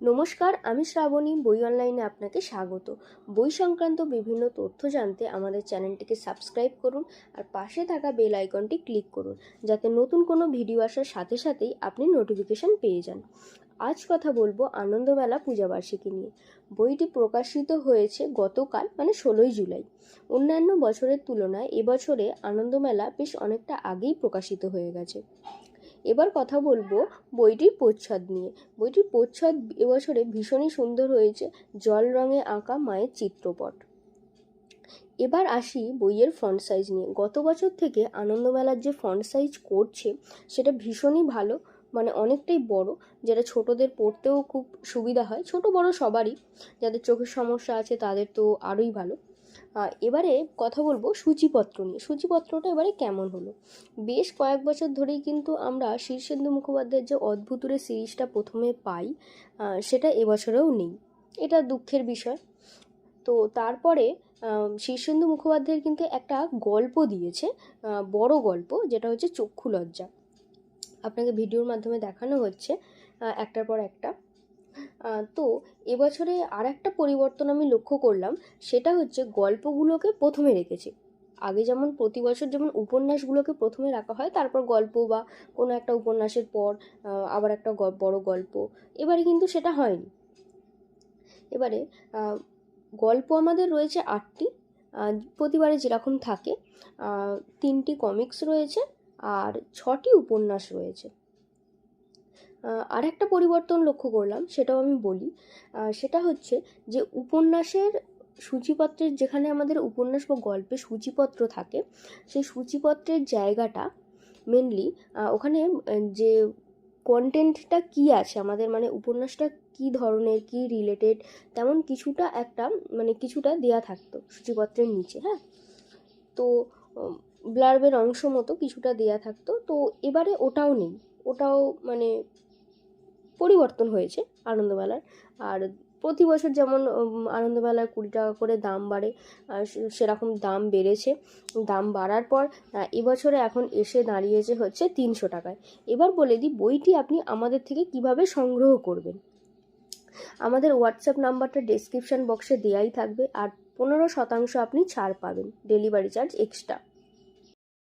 নমস্কার, আমি শ্রাবণী, বই অনলাইনে আপনাকে স্বাগত। বই সংক্রান্ত বিভিন্ন তথ্য জানতে আমাদের চ্যানেলটিকে সাবস্ক্রাইব করুন আর পাশে থাকা বেল আইকনটি ক্লিক করুন, যাতে নতুন কোনো ভিডিও আসার সাথে সাথেই আপনি নোটিফিকেশন পেয়ে যান। আজ কথা বলব আনন্দমেলা পূজাবার্ষিকী নিয়ে। বইটি প্রকাশিত হয়েছে গতকাল মানে ষোলোই জুলাই। অন্যান্য বছরের তুলনায় এবছরে আনন্দমেলা বেশ অনেকটা আগেই প্রকাশিত হয়ে গেছে। এবার কথা বলব বইটির প্রচ্ছদ নিয়ে। বইটির প্রচ্ছদ এবছরে ভীষণই সুন্দর হয়েছে, জল রঙে আঁকা মায়ের চিত্রপট। এবার আসি বইয়ের ফন্ট সাইজ নিয়ে। গত বছর থেকে আনন্দমেলার যে ফন্ট সাইজ করছে, সেটা ভীষণই ভালো মানে অনেকটাই বড়। যেটা ছোটদের পড়তেও খুব সুবিধা হয়। ছোট বড় সবারই, যাদের চোখের সমস্যা আছে তাদের তো আরোই ভালো। এবারে কথা বলব সূচিপত্র নিয়ে। সূচিপত্রটা এবারে কেমন হলো? বেশ কয়েক বছর ধরেই কিন্তু আমরা শীর্ষেন্দু মুখোপাধ্যায়ের যে অদ্ভুতুরে সিরিজটা প্রথমে পাই সেটা এবছরেও নেই। এটা দুঃখের বিষয়। তো তারপরে শীর্ষেন্দু মুখোপাধ্যায়ের কিন্তু একটা গল্প দিয়েছে বড় গল্প, যেটা হচ্ছে চক্ষু লজ্জা। আপনাকে ভিডিওর মাধ্যমে দেখানো হচ্ছে একটার পর একটা। তো এবছরে আর একটা পরিবর্তন আমি লক্ষ্য করলাম, সেটা হচ্ছে গল্পগুলোকে প্রথমে রেখেছে। আগে যেমন প্রতি বছর যেমন উপন্যাসগুলোকে প্রথমে রাখা হয়, তারপর গল্প বা কোনো একটা উপন্যাসের পর আবার একটা বড় গল্প। এবারে কিন্তু সেটা হয়নি। এবারে গল্প আমাদের রয়েছে আটটি। প্রতিবারে যেরকম থাকে তিনটি কমিক্স রয়েছে আর ছটি উপন্যাস রয়েছে। আর একটা পরিবর্তন লক্ষ্য করলাম, সেটাও আমি বলি। সেটা হচ্ছে যে উপন্যাসের সূচিপত্রের যেখানে আমাদের উপন্যাস বা গল্পে সূচিপত্র থাকে, সেই সূচিপত্রের জায়গাটা মেনলি ওখানে যে কন্টেন্টটা কি আছে, আমাদের মানে উপন্যাসটা কি ধরনের, কি রিলেটেড তেমন কিছুটা একটা মানে কিছুটা দেয়া থাকতো সূচিপত্রের নিচে হ্যাঁ? তো ব্লার্বের অংশ মতো কিছুটা দেয়া থাকতো। তো এবারে ওটাও নেই। ওটাও মানে পরিবর্তন হয়েছে আনন্দমেলার। আর প্রতি বছর যেমন আনন্দমেলার কুড়ি টাকা করে দাম বাড়ে সেরকম দাম বেড়েছে। দাম বাড়ার পর এবছরে এখন এসে দাঁড়িয়েছে হচ্ছে তিনশো টাকায়। এবার বলে দিই, বইটি আপনি আমাদের থেকে কীভাবে সংগ্রহ করবেন। আমাদের হোয়াটসঅ্যাপ নাম্বারটা ডেসক্রিপশন বক্সে দেওয়াই থাকবে, আর পনেরো শতাংশ আপনি ছাড় পাবেন, ডেলিভারি চার্জ এক্সট্রা।